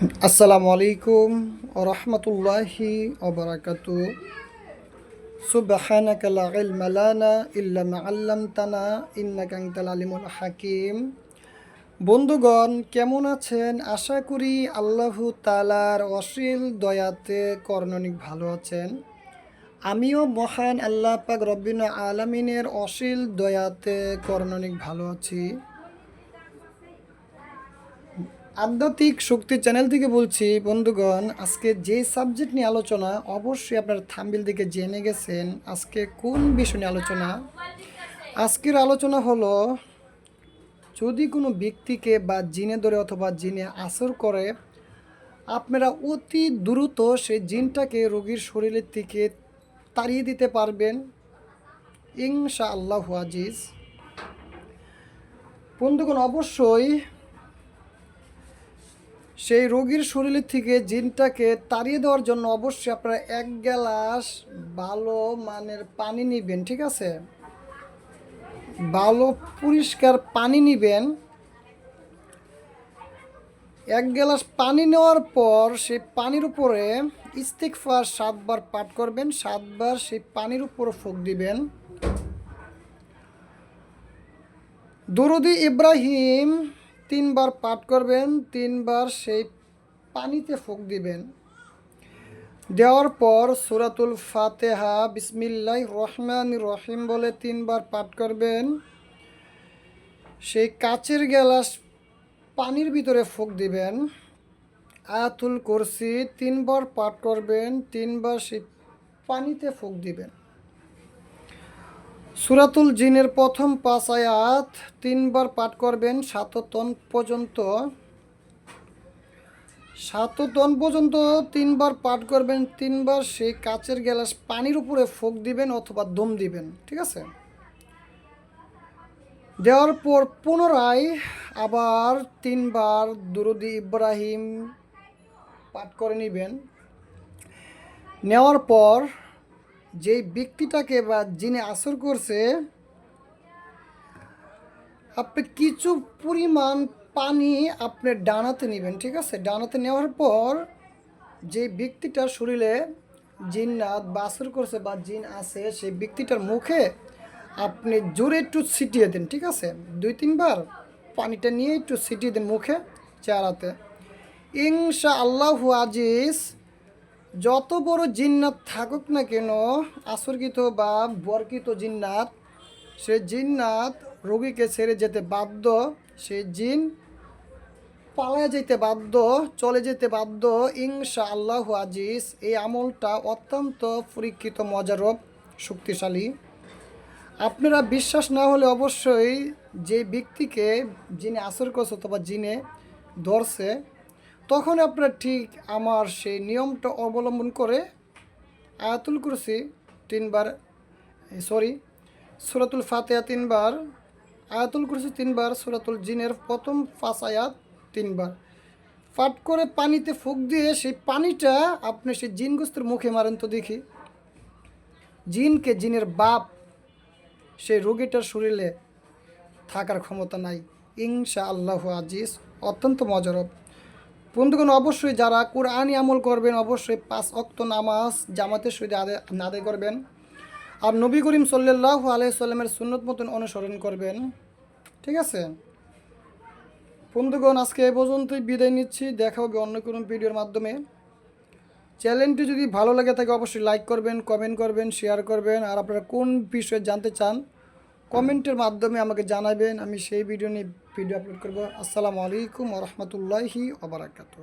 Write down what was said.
আসসালামু আলাইকুম রহমতুল্লাহি ওবরাকাতু সুবহানাকা লা ইলমা লানা ইল্লা মা আল্লামতানা ইন্নাকা আনতাল আলিমুল হাকিম। বন্ধুগণ, কেমন আছেন? আশা করি আল্লাহু তালার অশ্লীল দয়াতে কর্ণনিক ভালো আছেন। আমিও মহান আল্লাহ পাক রব্বিন আলামিনের অশ্লীল দয়াতে কর্ণনিক ভালো আছি। আধ্যাত্মিক শক্তি চ্যানেল থেকে বলছি, বন্ধুগণ, আজকে যে সাবজেক্ট নিয়ে আলোচনা, অবশ্যই আপনার থাম্বিল দিকে জেনে গেছেন। আজকে কোন বিষয় নিয়ে আলোচনা? আজকের আলোচনা হলো, যদি কোনো ব্যক্তিকে বা জিনে ধরে অথবা জিনে আসর করে, আপনারা অতি দ্রুত সেই জিনটাকে রোগীর শরীরের থেকে তাড়িয়ে দিতে পারবেন। ইনশা আল্লাহ আজিজ। বন্ধুগণ, অবশ্যই সেই রোগীর শরীরের থেকে জিনটাকে তাড়িয়ে দেওয়ার জন্য অবশ্যই আপনারা এক গ্লাস ভালো মানের পানি নেবেন, ঠিক আছে? ভালো পরিষ্কার পানি নেবেন। এক গ্লাস পানি নেওয়ার পর সেই পানির উপরে ইস্তিকফার সাতবার পাঠ করবেন, সাতবার সেই পানির উপর ফুক দিবেন। দরুদি ইব্রাহিম তিনবার পাঠ করবেন, তিনবার সেই পানিতে ফুক দিবেন। দেওয়ার পর সুরাতুল ফাতেহা বিসমিল্লাহ রহমান রহিম বলে তিনবার পাঠ করবেন। সেই কাচের গ্লাস পানির ভিতরে ফুক দিবেন। আয়াতুল কুরসি তিনবার পাঠ করবেন, তিনবার সেই পানিতে ফুক দিবেন। সুরাতুল জিনের প্রথম পাঁচ আয়াত তিনবার পাঠ করবেন সাততন পর্যন্ত। সাততন পর্যন্ত তিনবার পাঠ করবেন, তিনবার সেই কাচের গ্লাস পানির উপরে ফোক দিবেন অথবা দম দিবেন, ঠিক আছে? দেওয়ার পর পুনরায় আবার তিনবার দুরুদি ইব্রাহিম পাঠ করে নেবেন। নেওয়ার পর যেই ব্যক্তিটাকে বা যিনি আসর করছে, আপনি কিছু পরিমাণ পানি আপনি ডানাতে নেবেন, ঠিক আছে? ডানাতে নেওয়ার পর যে ব্যক্তিটার শরীরে জিন্নাত বা আসর করছে বা জিন আছে, সেই ব্যক্তিটার মুখে আপনি জোরে একটু ছিটিয়ে দেন, ঠিক আছে? দুই, তিনবার পানিটা নিয়ে একটু ছিটিয়ে দেন মুখে, চেহারাতে। ইনশা আল্লাহু আজিজ যত বড় জিন্নাত থাকুক না কেন আসরকৃত বা বরকৃত জিন্নাত, সে জিন্নাত রোগীকে ছেড়ে যেতে বাধ্য, সে জিন পালায় যেতে বাধ্য, চলে যেতে বাধ্য ইনশা আল্লাহ আজিজ। এই আমলটা অত্যন্ত পরীক্ষিত, মজারব, শক্তিশালী। আপনারা বিশ্বাস না হলে অবশ্যই যে ব্যক্তিকে যিনি আসর করছে অথবা জিনে ধরছে তখন আপনার ঠিক আমার সেই নিয়মটা অবলম্বন করে আয়াতুল কুরসি তিনবার, সরি, সুরাতুল ফাতেহা তিনবার, আয়াতুল কুরসি তিনবার, সুরাতুল জিনের প্রথম পাঁচ আয়াত তিনবার। পাট করে পানিতে ফুক দিয়ে সেই পানিটা আপনি সেই জিনগ্রস্তের মুখে মারেন তো দেখি। জিনকে জিনের বাপ, সেই রোগীটার শরীরে থাকার ক্ষমতা নাই। ইনশা আল্লাহ আজিজ, অত্যন্ত মজারব। বন্ধুগণ, অবশ্যই যারা কোরআনই আমল করবেন, অবশ্যই পাঁচ অক্ত নামাজ জামাতের সহিত আদায় করবেন। আর নবী করিম সাল্লাহ আলাইসাল্লামের সুন্নত মতন অনুসরণ করবেন। ঠিক আছে? বন্ধুগণ, আজকে এ পর্যন্তই বিদায় নিচ্ছি। দেখা হবে অন্য কোনো ভিডিওর মাধ্যমে। চ্যানেলটি যদি ভালো লাগে থাকে, অবশ্যই লাইক করবেন, কমেন্ট করবেন, শেয়ার করবেন। আর আপনারা কোন বিষয়ে জানতে চান কমেন্টের মাধ্যমে আমাকে জানাবেন, আমি সেই ভিডিও নিয়ে ভিডিও আপলোড করব। আসসালামু আলাইকুম রহমতুল্লাহি ওবরাকাতু